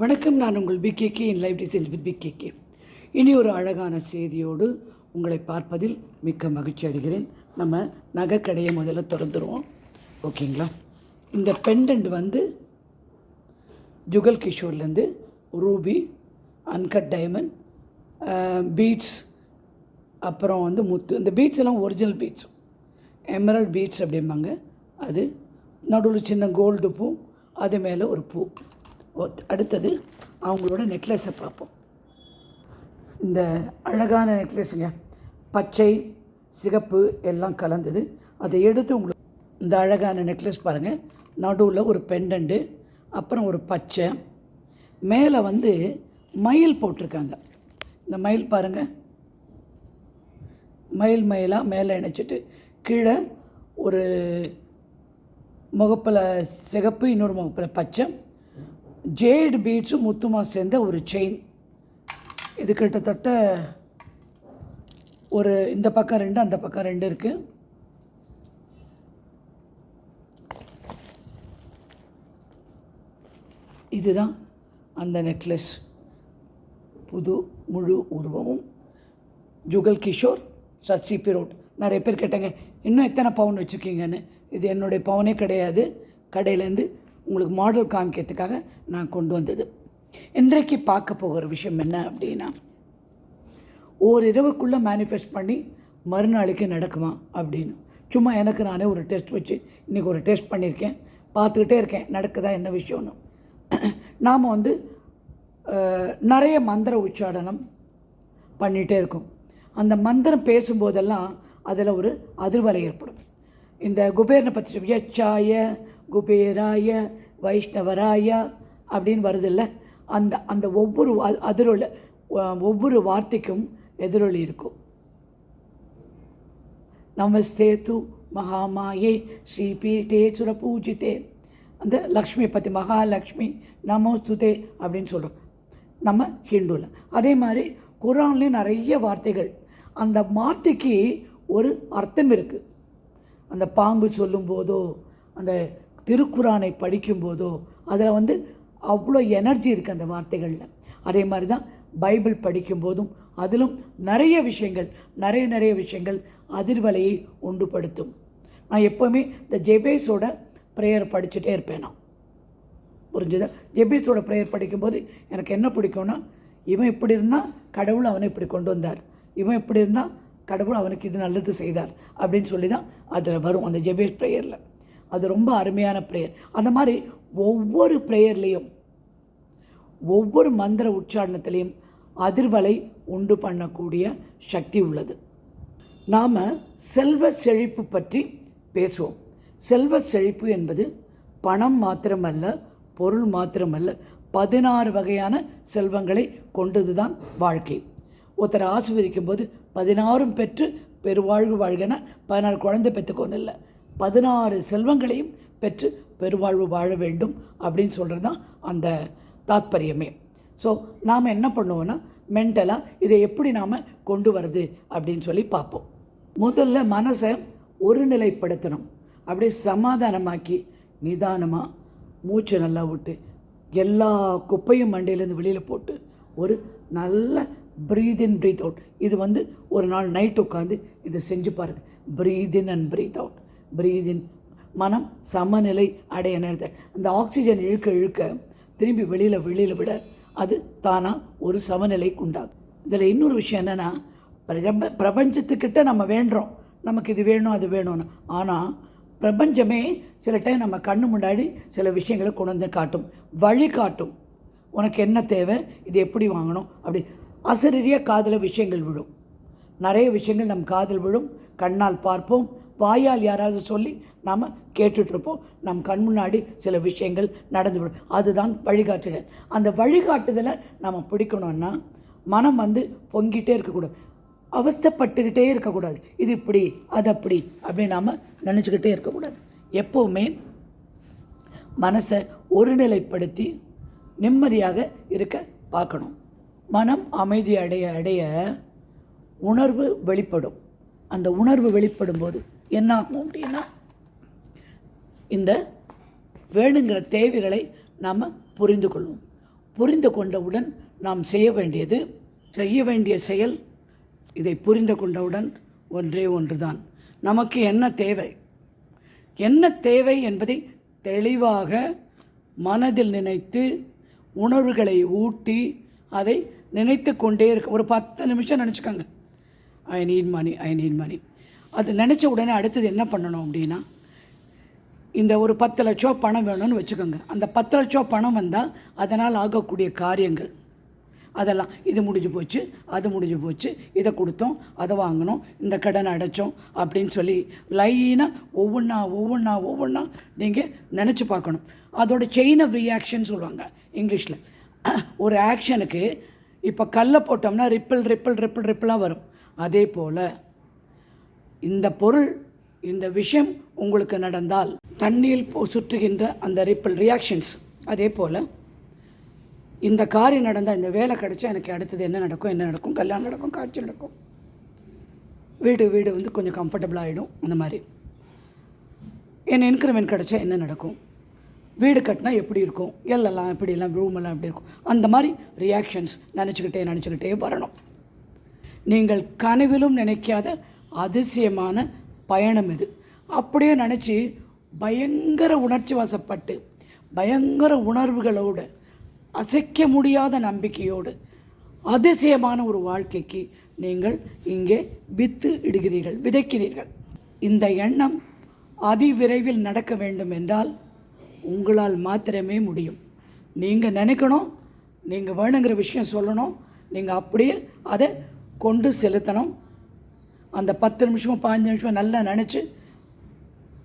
வணக்கம் நான் உங்கள் PKK in life designs with PKK இனி ஒரு அழகான செய்தியோடு உங்களை பார்ப்பதில் மிக்க மகிழ்ச்சி அடைகிறேன். நம்ம நகைக்கடையை முதல்ல திறந்துருவோம். ஓகேங்களா? இந்த பெண்டன்ட் வந்து ஜுகல் கிஷோர்லேருந்து ரூபி அன்கட் டைமண்ட் பீட்ஸ் அப்புறம் வந்து முத்து. இந்த பீட்ஸ் எல்லாம் ஒரிஜினல் பீட்ஸ் எமரல் பீட்ஸ் அப்படிம்பாங்க. அது நடுவில் சின்ன கோல்டு பூ அது மேலே ஒரு பூ. அடுத்தது அவங்களோட நெக்லஸை பார்ப்போம். இந்த அழகான நெக்லஸுங்க பச்சை சிகப்பு எல்லாம் கலந்தது. அதை எடுத்து உங்களுக்கு இந்த அழகான நெக்லஸ் பாருங்கள் நடுவில் ஒரு பெண்டன்ட்டு அப்புறம் ஒரு பச்சை மேலே வந்து மயில் போட்டிருக்காங்க. இந்த மயில் பாருங்கள் மயில் மயிலாக மேலே இணைச்சிட்டு கீழே ஒரு முகப்பில் சிகப்பு இன்னொரு முகப்பில் பச்சை ஜேடு பீட்ஸும் முத்துமா சேர்ந்த ஒரு செயின் இது கிட்டத்தட்ட ஒரு இந்த பக்கம் ரெண்டு அந்த பக்கம் ரெண்டு இருக்குது இதுதான் அந்த நெக்லஸ் புது முழு உருவமும். ஜுகல் கிஷோர் சத்சிபி ரோட் நிறைய பேர் கேட்டாங்க இன்னும் எத்தனை பவுன் வச்சுருக்கீங்கன்னு? இது என்னுடைய பவுனே கிடையாது. கடையிலேருந்து உங்களுக்கு மாடல் காமிக்கிறதுக்காக நான் கொண்டு வந்தது. இன்றைக்கு பார்க்க போகிற விஷயம் என்ன அப்படின்னா ஓரிரவுக்குள்ளே மேனிஃபெஸ்ட் பண்ணி மறுநாளைக்கு நடக்குமா அப்படின்னு. சும்மா எனக்கு நானே ஒரு டெஸ்ட் வச்சு இன்றைக்கி ஒரு டெஸ்ட் பண்ணியிருக்கேன். பார்த்துக்கிட்டே இருக்கேன் நடக்குதா என்ன விஷயம்னு. நாம் வந்து நிறைய மந்திர உச்சாடனம் பண்ணிகிட்டே இருக்கும். அந்த மந்திரம் பேசும்போதெல்லாம் அதில் ஒரு அதிர்வலை ஏற்படும். இந்த குபேரனை பற்றி சொல்லி குபேராய வைஷ்ணவராய அப்படின்னு வருதில்ல? அந்த அந்த ஒவ்வொரு அ- அதிரொலி ஒவ்வொரு வார்த்தைக்கும் எதிரொலி இருக்கும். நமஸ்தே து மகாமாயே ஸ்ரீபீட்டே சுரபூஜிதே. அந்த லக்ஷ்மி பற்றி மகாலக்ஷ்மி நமோஸ்துதே அப்படின்னு சொல்கிறோம் நம்ம ஹிந்துவில் அதே மாதிரி குரான்லேயும் நிறைய வார்த்தைகள். அந்த வார்த்தைக்கு ஒரு அர்த்தம் இருக்குது அந்த பாம்பு சொல்லும்போதோ அந்த திருக்குறானை படிக்கும்போதோ அதில் வந்து அவ்வளோ எனர்ஜி இருக்குது அந்த வார்த்தைகளில். அதே மாதிரி தான் பைபிள் படிக்கும்போதும் அதிலும் நிறைய விஷயங்கள் நிறைய நிறைய விஷயங்கள் அதிர்வலையை உண்டுபடுத்தும். நான் எப்போவுமே இந்த ஜெபேஸோட ப்ரேயர் படிச்சுட்டே இருப்பேன் நான். புரிஞ்சுதா? ஜெபேஸோட ப்ரேயர் படிக்கும்போது எனக்கு என்ன பிடிக்கும்னா இவன் இப்படி இருந்தால் கடவுள் அவனை இப்படி கொண்டு வந்தார். இவன் இப்படி இருந்தால் கடவுள் அவனுக்கு இது நல்லது செய்தார் அப்படின்னு சொல்லி தான் அதில் வரும் அந்த ஜெபேஸ் ப்ரேயரில் அது ரொம்ப அருமையான ப்ரேயர் அந்த மாதிரி ஒவ்வொரு ப்ரேயர்லேயும் ஒவ்வொரு மந்திர உச்சாரணத்திலையும் அதிர்வலை உண்டு பண்ணக்கூடிய சக்தி உள்ளது. நாம் செல்வ செழிப்பு பற்றி பேசுவோம். செல்வ செழிப்பு என்பது பணம் மாத்திரமல்ல பொருள் மாத்திரமல்ல பதினாறு வகையான செல்வங்களை கொண்டது தான் வாழ்க்கை. ஒருத்தரை ஆசிர்வதிக்கும் போது பதினாறும் பெற்று பெருவாழ்வு வாழ்கன பதினாறு குழந்தை பெற்றுக்கொன்னு இல்லை. பதினாறு செல்வங்களையும் பெற்று பெருவாழ்வு வாழ வேண்டும் அப்படின்னு சொல்கிறது தான் அந்த தாத்பரியமே. ஸோ நாம் என்ன பண்ணுவோன்னா மென்டலாக இதை எப்படி நாம் கொண்டு வருது அப்படின்னு சொல்லி பார்ப்போம். முதல்ல மனசை ஒருநிலைப்படுத்தணும். அப்படியே சமாதானமாக்கி நிதானமாக மூச்சு நல்லா விட்டு எல்லா குப்பையும் மண்டையிலேருந்து வெளியில் போட்டு ஒரு நல்ல ப்ரீத் இன் ப்ரீத் அவுட் இது வந்து ஒரு நாள் நைட் உட்காந்து இதை செஞ்சு பாருங்கள் breathe in and breathe out பிரீதின் மனம் சமநிலை அடைய நேரத்தை அந்த ஆக்சிஜன் இழுக்க இழுக்க திரும்பி வெளியில் வெளியில் விட அது தானாக ஒரு சமநிலைக்கு உண்டாகும். இதில் இன்னொரு விஷயம் என்னென்னா பிரப பிரபஞ்சத்துக்கிட்ட நம்ம வேண்டுறோம். நமக்கு இது வேணும் அது வேணும்னு. ஆனால் பிரபஞ்சமே சில டைம் நம்ம கண்ணு முன்னாடி சில விஷயங்களை கொண்டு வந்து காட்டும். வழி காட்டும். உனக்கு என்ன தேவை இது எப்படி வாங்கணும்? அப்படி அசரீரியாக காதில் விஷயங்கள் விழும். நிறைய விஷயங்கள் நம் காதில் விழும். கண்ணால் பார்ப்போம். வாயால் யாராவது சொல்லி நாம் கேட்டுட்ருப்போம் நம் கண் முன்னாடி சில விஷயங்கள் நடந்து விடும் அதுதான் வழிகாட்டுதல். அந்த வழிகாட்டுதலை நம்ம பிடிக்கணும்னா மனம் வந்து பொங்கிட்டே இருக்கக்கூடாது. அவஸ்தைப்பட்டுக்கிட்டே இருக்கக்கூடாது. இது இப்படி அது அப்படி அப்படின்னு நாம் நினச்சிக்கிட்டே இருக்கக்கூடாது. எப்போவுமே மனசை ஒருநிலைப்படுத்தி நிம்மதியாக இருக்க பார்க்கணும். மனம் அமைதி அடைய அடைய உணர்வு வெளிப்படும். அந்த உணர்வு வெளிப்படும் போது என்ன ஆகும் அப்படின்னா இந்த வேணுங்கிற தேவைகளை நாம் புரிந்து கொள்வோம். புரிந்து கொண்டவுடன் நாம் செய்ய வேண்டியது செய்ய வேண்டிய செயல் இதை புரிந்து கொண்டவுடன் ஒன்றே ஒன்று தான் நமக்கு என்ன தேவை? என்ன தேவை என்பதை தெளிவாக மனதில் நினைத்து உணர்வுகளை ஊட்டி அதை நினைத்து கொண்டே இருக்க ஒரு பத்து நிமிஷம் நினச்சிக்கோங்க. I need money I need மணி அது நினச்ச உடனே அடுத்தது என்ன பண்ணணும் அப்படின்னா இந்த ஒரு பத்து லட்சம் பணம் வேணும்னு வச்சுக்கோங்க. அந்த பத்து லட்சம் பணம் வந்தால் அதனால் ஆகக்கூடிய காரியங்கள். அதெல்லாம் இது முடிஞ்சு போச்சு அது முடிஞ்சு போச்சு இதை கொடுத்தோம் அதை வாங்கினோம் இந்த கடனை அடைச்சோம் அப்படின்னு சொல்லி லைனாக ஒவ்வொன்றா ஒவ்வொன்றா ஒவ்வொன்றா நீங்கள் நினச்சி பார்க்கணும். அதோட செயின் ஆஃப் ரியாக்ஷன் சொல்லுவாங்க இங்கிலீஷில். ஒரு ஆக்ஷனுக்கு இப்போ கல்லை போட்டோம்னா ரிப்பிள் ரிப்பிள் ரிப்பிள் ரிப்பிளாக வரும். அதே போல் இந்த பொருள் இந்த விஷயம் உங்களுக்கு நடந்தால் தண்ணீர் போ சுற்றுகின்ற அந்த ரிப்பிள் ரியாக்ஷன்ஸ் அதே போல் இந்த காரியம் நடந்தால் இந்த வேலை கிடச்சா எனக்கு அடுத்தது என்ன நடக்கும் என்ன நடக்கும்? கல்யாணம் நடக்கும் காட்சி நடக்கும். வீடு வீடு வந்து கொஞ்சம் கம்ஃபர்டபுள் ஆகிடும் அந்த மாதிரி. என் இன்க்ரிமெண்ட் கிடச்சா என்ன நடக்கும்? வீடு கட்டினா எப்படி இருக்கும்? எல்லாம் எப்படி ரூமெல்லாம் எப்படி இருக்கும்? அந்த மாதிரி ரியாக்ஷன்ஸ் நினச்சிக்கிட்டே நினச்சிக்கிட்டே வரணும். நீங்கள் கனவிலும் நினைக்காத அதிசயமான பயணம் இது. அப்படியே நினச்சி பயங்கர உணர்ச்சி வசப்பட்டு பயங்கர உணர்வுகளோடு அசைக்க முடியாத நம்பிக்கையோடு அதிசயமான ஒரு வாழ்க்கைக்கு நீங்கள் இங்கே வித்து இடுகிறீர்கள் விதைக்கிறீர்கள். இந்த எண்ணம் அதிவிரைவில் நடக்க வேண்டும் என்றால் உங்களால் மாத்திரமே முடியும். நீங்கள் நினைக்கணும் நீங்கள் வேணுங்கிற விஷயம் சொல்லணும் நீங்கள் அப்படியே அதை கொண்டு செலுத்தணும். அந்த பத்து நிமிஷமும் பாஞ்சு நிமிஷமும் நல்லா நினச்சி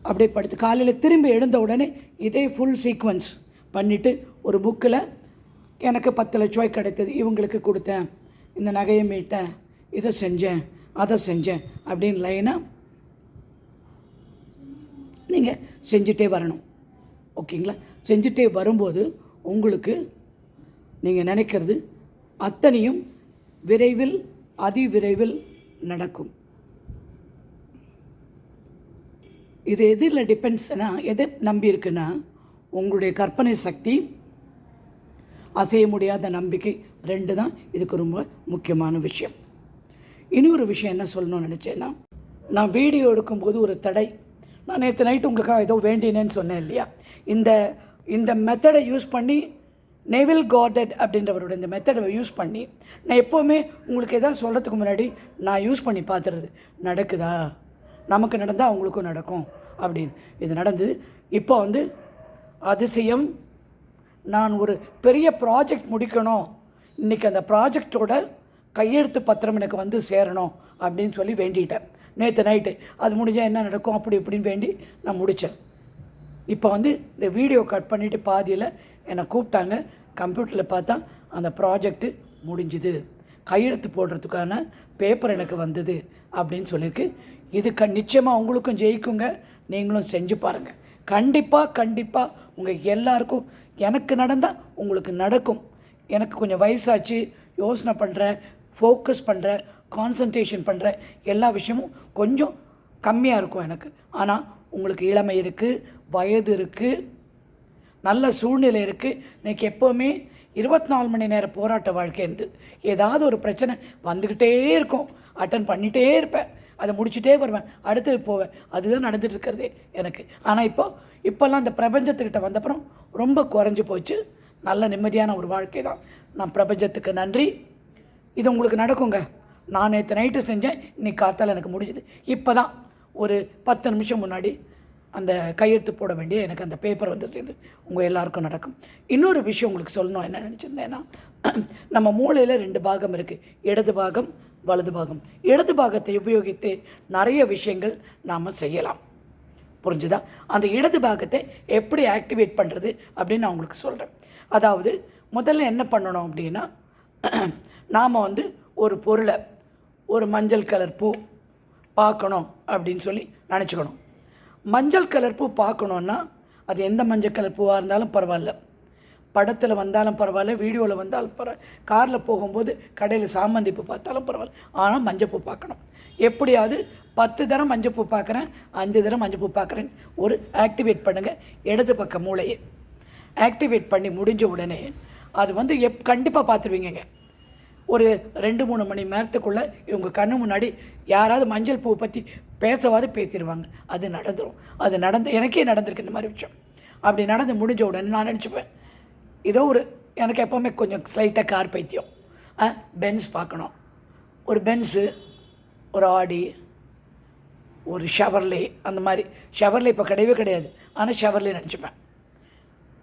அப்படியே படுத்து காலையில் திரும்பி எழுந்த உடனே இதே ஃபுல் சீக்வன்ஸ் பண்ணிவிட்டு ஒரு புக்கில் எனக்கு பத்து லட்ச ரூபாய் கிடைத்தது இவங்களுக்கு கொடுத்தேன். இந்த நகையை மீட்டேன் இதை செஞ்சேன் அதை செஞ்சேன் அப்படின்னு லைனாக நீங்கள் செஞ்சுட்டே வரணும். ஓகேங்களா? செஞ்சுட்டே வரும்போது உங்களுக்கு நீங்கள் நினைக்கிறது அத்தனையும் விரைவில் அதிவிரைவில் நடக்கும். இது எதில் டிபெண்ட்ஸ்னா எதை நம்பி இருக்குன்னா உங்களுடைய கற்பனை சக்தி அசைய முடியாத நம்பிக்கை ரெண்டு தான் இதுக்கு ரொம்ப முக்கியமான விஷயம். இன்னொரு விஷயம் என்ன சொல்லணும்னு நினச்சேன்னா நான் வீடியோ எடுக்கும்போது ஒரு தடை. நான் நேற்று நைட்டு உங்களுக்காக ஏதோ வேண்டினேன்னு சொன்னேன் இல்லையா? இந்த இந்த மெத்தடை யூஸ் பண்ணி நெவில் கார்டட் அப்படின்றவரோட இந்த மெத்தடை யூஸ் பண்ணி நான் எப்போவுமே உங்களுக்கு எதாவது சொல்கிறதுக்கு முன்னாடி நான் யூஸ் பண்ணி பார்த்துறது நடக்குதா? நமக்கு நடந்தால் அவங்களுக்கும் நடக்கும் அப்படின்னு. இது நடந்தது. இப்போ வந்து அதிசயம். நான் ஒரு பெரிய ப்ராஜெக்ட் முடிக்கணும். இன்றைக்கி அந்த ப்ராஜெக்டோட கையெழுத்து பத்திரம் எனக்கு வந்து சேரணும் அப்படின்னு சொல்லி வேண்டிட்டேன். நேற்று நைட்டு அது முடிஞ்சால் என்ன நடக்கும் அப்படி இப்படின்னு வேண்டி நான் முடித்தேன் இப்போ வந்து இந்த வீடியோ கட் பண்ணிவிட்டு பாதியில் என்னை கூப்பிட்டாங்க. கம்ப்யூட்டரில் பார்த்தா அந்த ப்ராஜெக்ட்டு முடிஞ்சுது. கையெழுத்து போடுறதுக்கான பேப்பர் எனக்கு வந்தது அப்படின்னு சொல்லியிருக்கு. இது க நிச்சயமாக உங்களுக்கும் ஜெயிக்குங்க. நீங்களும் செஞ்சு பாருங்கள் கண்டிப்பாக கண்டிப்பாக உங்கள் எல்லாருக்கும் எனக்கு நடந்தால் உங்களுக்கு நடக்கும். எனக்கு கொஞ்சம் வயசாச்சு யோசனை பண்ணுறேன் ஃபோக்கஸ் பண்ணுறேன் கான்சன்ட்ரேஷன் பண்ணுறேன் எல்லா விஷயமும் கொஞ்சம் கம்மியாக இருக்கும் எனக்கு. ஆனால் உங்களுக்கு இளமை இருக்குது வயது இருக்குது நல்ல சூழ்நிலை இருக்குது இன்றைக்கி எப்போவுமே இருபத்தி நாலு மணி நேர போராட்ட வாழ்க்கை இருந்து ஏதாவது ஒரு பிரச்சனை வந்துக்கிட்டே இருக்கும். அட்டன் பண்ணிகிட்டே இருப்பேன். அதை முடிச்சுட்டே வருவேன். அடுத்து போவேன். அதுதான் நடந்துட்டு இருக்கிறதே எனக்கு. ஆனால் இப்போ இப்போல்லாம் அந்த பிரபஞ்சத்துக்கிட்ட வந்தப்புறம் ரொம்ப குறைஞ்சி போச்சு. நல்ல நிம்மதியான ஒரு வாழ்க்கை தான். நான் பிரபஞ்சத்துக்கு நன்றி. இது உங்களுக்கு நடக்குங்க. நான் நேற்று நைட்டு செஞ்சேன். இன்னைக்கு காத்தால் எனக்கு முடிஞ்சுது. இப்போ தான் ஒரு பத்து நிமிஷம் முன்னாடி அந்த கையெழுத்து போட வேண்டிய எனக்கு அந்த பேப்பர் வந்து சேர்ந்து உங்கள் எல்லாருக்கும் நடக்கும். இன்னொரு விஷயம் உங்களுக்கு சொல்லணும். என்ன நினச்சிருந்தேன்னா நம்ம மூளையில் ரெண்டு பாகம் இருக்குது இடது பாகம் வலது பாகம். இடது பாகத்தை உபயோகித்து நிறைய விஷயங்கள் நாம் செய்யலாம். புரிஞ்சுதா? அந்த இடது பாகத்தை எப்படி ஆக்டிவேட் பண்ணுறது அப்படின்னு நான் உங்களுக்கு சொல்கிறேன் அதாவது முதல்ல என்ன பண்ணணும் அப்படின்னா நாம் வந்து ஒரு பொருளை ஒரு மஞ்சள் கலர் பூ பார்க்கணும் அப்படின்னு சொல்லி நினச்சிக்கணும். மஞ்சள் கலர் பூ பார்க்கணுன்னா அது எந்த மஞ்சள் கலர் பூவாக இருந்தாலும் பரவாயில்ல. படத்தில் வந்தாலும் பரவாயில்ல வீடியோவில் வந்தாலும் பரவாயில்ல காரில் போகும்போது கடையில் சாமந்தி பூ பார்த்தாலும் பரவாயில்ல. ஆனால் மஞ்சள் பூ பார்க்கணும். எப்படியாவது பத்து தரம் மஞ்சள் பூ பார்க்குறேன் அஞ்சு தரம் மஞ்சள் பூ பார்க்குறேன். ஒரு ஆக்டிவேட் பண்ணுங்கள் இடது பக்க மூளையை. ஆக்டிவேட் பண்ணி முடிஞ்ச உடனே அது வந்து எப் கண்டிப்பாக பார்த்துருவீங்க ஒரு ரெண்டு மூணு மணி நேரத்துக்குள்ளே இவங்க கண்ணு முன்னாடி யாராவது மஞ்சள் பூவை பற்றி பேசவாது பேசிடுவாங்க. அது நடந்துடும் அது நடந்து எனக்கே நடந்திருக்கு இந்த மாதிரி விஷயம். அப்படி நடந்து முடிஞ்ச உடனே நான் நினச்சிப்பேன் ஏதோ ஒரு எனக்கு எப்போவுமே கொஞ்சம் ஸ்லைட்டாக கார் பைத்தியம். ஆ பென்ஸ் பார்க்கணும். ஒரு பென்ஸு ஒரு ஆடி ஒரு ஷவர்லே அந்த மாதிரி. ஷவர்லே இப்போ கிடையவே கிடையாது. ஆனால் ஷவர்லே நினச்சிப்பேன்.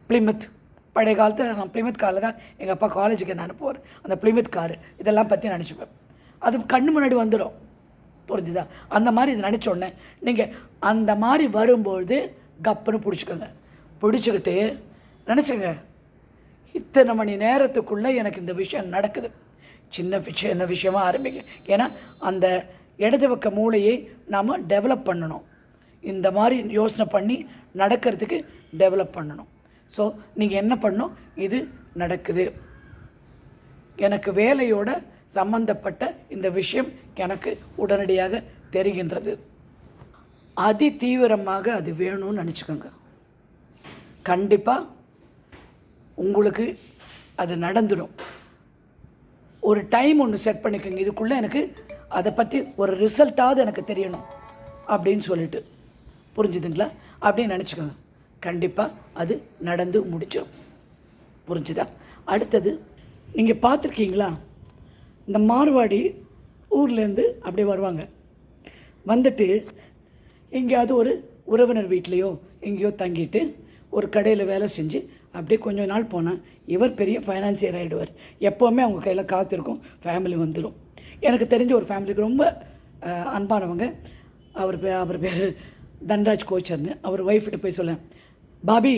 ப்ளிமத் பழைய காலத்தில் நான் ப்ளிமத் காரில் தான் எங்கள் அப்பா காலேஜுக்கு நான் அனுப்புவார் அந்த ப்ளிமத் காரு இதெல்லாம் பற்றி நினச்சிப்பேன். அது கண்ணு முன்னாடி வந்துடும் புரிஞ்சுதா? அந்த மாதிரி இது நினச்ச உடனே நீங்கள் அந்த மாதிரி வரும்பொழுது கப்புன்னு பிடிச்சிக்கோங்க. பிடிச்சிக்கிட்டு நினச்சிக்கங்க. இத்தனை மணி நேரத்துக்குள்ளே எனக்கு இந்த விஷயம் நடக்குது. சின்ன விஷயம் என்ன விஷயமா ஆரம்பிக்க ஏன்னா அந்த இடது பக்க மூளையை நாம் டெவலப் பண்ணணும். இந்த மாதிரி யோசனை பண்ணி நடக்கிறதுக்கு டெவலப் பண்ணணும். ஸோ நீங்கள் என்ன பண்ணணும்? இது நடக்குது. எனக்கு வேலையோட சம்பந்தப்பட்ட இந்த விஷயம் எனக்கு உடனடியாக தெரிகின்றது. அதி தீவிரமாக அது வேணும்னு நினச்சிக்கோங்க. கண்டிப்பாக உங்களுக்கு அது நடந்துடும் ஒரு டைம் ஒன்று செட் பண்ணிக்கோங்க. இதுக்குள்ளே எனக்கு அதை பற்றி ஒரு ரிசல்ட்டாவது எனக்கு தெரியணும் அப்படின்னு சொல்லிட்டு. புரிஞ்சுதுங்களா? அப்படின்னு நினச்சிக்கோங்க. கண்டிப்பாக அது நடந்து முடிச்சிடும் புரிஞ்சுதா? அடுத்தது நீங்கள் பார்த்துருக்கீங்களா? இந்த மார்வாடி ஊர்லேருந்து அப்படியே வருவாங்க. வந்துட்டு எங்கேயாவது ஒரு உறவினர் வீட்லேயோ எங்கேயோ தங்கிட்டு ஒரு கடையில் வேலை செஞ்சு அப்படியே கொஞ்ச நாள் போனால் இவர் பெரிய ஃபைனான்சியர் ஆகிடுவார் எப்போவுமே அவங்க கையில் காசு இருக்கும். ஃபேமிலி வந்துடும் எனக்கு தெரிஞ்ச ஒரு ஃபேமிலிக்கு ரொம்ப அன்பானவங்க. அவர் பே அவர் பேர் தன்ராஜ் கோச்சர்னு. அவர் ஒய்ஃப்கிட்ட போய் சொல்ல பாபி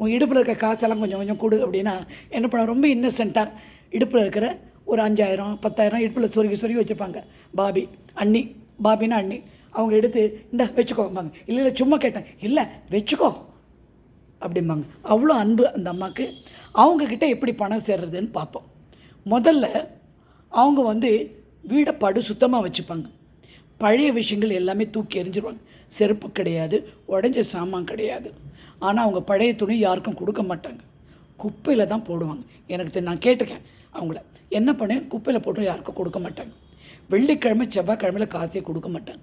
உன் இடுப்பில் இருக்க காசெல்லாம் கொஞ்சம் கொஞ்சம் கொடு அப்படின்னா என்ன பண்ண ரொம்ப இன்னசென்ட்டாக இடுப்பில் இருக்கிற ஒரு அஞ்சாயிரம் பத்தாயிரம் இடுப்பில் சொருகி சொருகி வச்சுப்பாங்க. பாபி அண்ணி பாபின்னா அண்ணி. அவங்க எடுத்து இந்த வச்சுக்கோம்பாங்க இல்லை இல்லை சும்மா கேட்டேன். இல்லை வச்சுக்கோ. அப்படிம்பாங்க. அவ்வளோ அன்பு அந்த அம்மாவுக்கு அவங்கக்கிட்ட எப்படி பணம் சேர்றதுன்னு பார்ப்போம். முதல்ல அவங்க வந்து வீடை படு சுத்தமாக வச்சுப்பாங்க. பழைய விஷயங்கள் எல்லாமே தூக்கி எறிஞ்சிருவாங்க. செருப்பு கிடையாது உடஞ்ச சாமான் கிடையாது. ஆனால் அவங்க பழைய துணி யாருக்கும் கொடுக்க மாட்டாங்க. குப்பையில் தான் போடுவாங்க. எனக்கு தெரி- நான் கேட்டிருக்கேன் அவங்கள. என்ன பண்ணேன் குப்பையில் போட்டு யாருக்கும் கொடுக்க மாட்டாங்க. வெள்ளிக்கிழமை செவ்வாய்க்கிழமையில் காசே கொடுக்க மாட்டாங்க.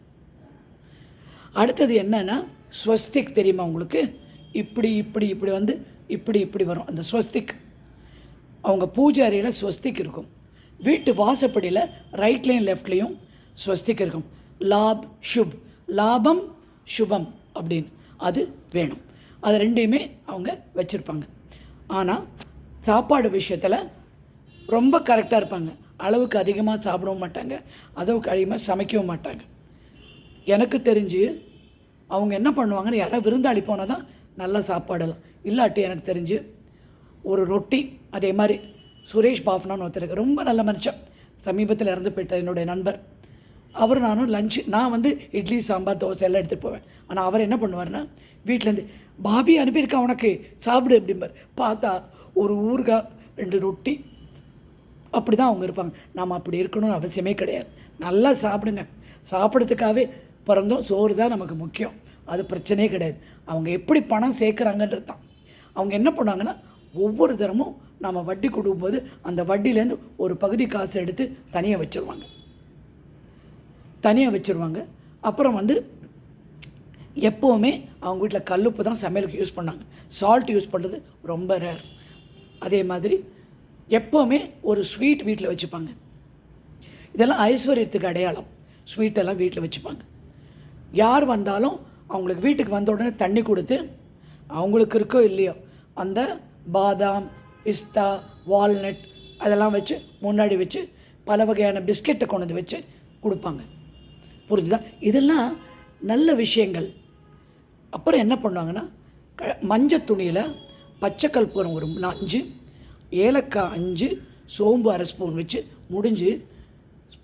அடுத்தது என்னென்னா ஸ்வஸ்திக் தெரியுமா உங்களுக்கு? இப்படி இப்படி இப்படி வந்து இப்படி இப்படி வரும். அந்த ஸ்வஸ்திக். அவங்க பூஜை அறையில் ஸ்வஸ்திக் இருக்கும். வீட்டு வாசப்படியில் ரைட்லேயும் லெஃப்ட்லேயும் ஸ்வஸ்திக் இருக்கும். லாப் ஷுப் லாபம் சுபம் அப்படின்னு அது வேணும். அது ரெண்டையுமே அவங்க வச்சுருப்பாங்க. ஆனால் சாப்பாடு விஷயத்தில் ரொம்ப கரெக்டாக இருப்பாங்க. அளவுக்கு அதிகமாக சாப்பிடவும் மாட்டாங்க. அளவுக்கு அதிகமாக சமைக்கவும் மாட்டாங்க. எனக்கு தெரிஞ்சு அவங்க என்ன பண்ணுவாங்கன்னு யாராவது விருந்தாளி போனால் தான் நல்லா சாப்பாடெல்லாம். இல்லாட்டி எனக்கு தெரிஞ்சு ஒரு ரொட்டி அதே மாதிரி சுரேஷ் பாஃப்னான்னு ஒருத்தருக்கு ரொம்ப நல்ல மனுஷன். சமீபத்தில் இறந்து போயிட்ட என்னுடைய நண்பர். அவர் நானும் லஞ்சு நான் வந்து இட்லி சாம்பார் தோசை எல்லாம் எடுத்துகிட்டு போவேன். ஆனால் அவர் என்ன பண்ணுவார்னா வீட்டிலேருந்து பாபி அனுப்பியிருக்கா உனக்கு? சாப்பிடு அப்படிம்பார். பார்த்தா ஒரு ஊறுகாய் ரெண்டு ரொட்டி அப்படி தான் அவங்க இருப்பாங்க. நாம் அப்படி இருக்கணும்னு அவசியமே கிடையாது. நல்லா சாப்பிடுங்க. சாப்பிட்றதுக்காகவே பிறந்தோம் சோறு தான் நமக்கு முக்கியம். அது பிரச்சனையே கிடையாது. அவங்க எப்படி பணம் சேர்க்குறாங்கன்றது தான் அவங்க என்ன பண்ணாங்கன்னா ஒவ்வொரு தரமும் நம்ம வட்டி கொடுக்கும்போது அந்த வட்டியிலேருந்து ஒரு பகுதி காசு எடுத்து தனியாக வச்சுருவாங்க. தனியாக வச்சுருவாங்க. அப்புறம் வந்து எப்போவுமே அவங்க வீட்டில் கல்லுப்பு தான் சமையலுக்கு யூஸ் பண்ணாங்க. சால்ட் யூஸ் பண்ணுறது ரொம்ப ரேர் அதே மாதிரி எப்போவுமே ஒரு ஸ்வீட் வீட்டில் வச்சுப்பாங்க. இதெல்லாம் ஐஸ்வர்யத்துக்கு அடையாளம். ஸ்வீட்டெல்லாம் வீட்டில் வச்சுப்பாங்க. யார் வந்தாலும் அவங்களுக்கு வீட்டுக்கு வந்த உடனே தண்ணி கொடுத்து அவங்களுக்கு இருக்கோ இல்லையோ அந்த பாதாம் பிஸ்தா வால்நட் அதெல்லாம் வச்சு முன்னாடி வச்சு பல வகையான பிஸ்கெட்டை கொண்டு வந்து வச்சு கொடுப்பாங்க. புரிஞ்சுதா? இதெல்லாம் நல்ல விஷயங்கள். அப்புறம் என்ன பண்ணுவாங்கன்னா க மஞ்சள் துணியில் பச்சை கற்பூரம் ஒரு அஞ்சு ஏலக்காய் அஞ்சு சோம்பு அரை ஸ்பூன் வச்சு முடிஞ்சு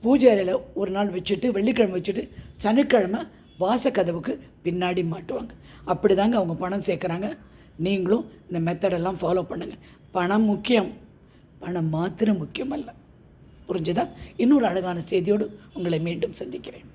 பூஜை அறையில் ஒரு நாள் வச்சுட்டு வெள்ளிக்கிழமை வச்சுட்டு சனிக்கிழமை வாசக்கதவுக்கு பின்னாடி மாட்டுவாங்க. அப்படி தாங்க அவங்க பணம் சேர்க்குறாங்க. நீங்களும் இந்த மெத்தடெல்லாம் ஃபாலோ பண்ணுங்கள் பணம் முக்கியம். பணம் மாத்திரம் முக்கியமல்ல. புரிஞ்சுதா? இன்னொரு அழகான செய்தியோடு உங்களை மீண்டும் சந்திக்கிறேன்.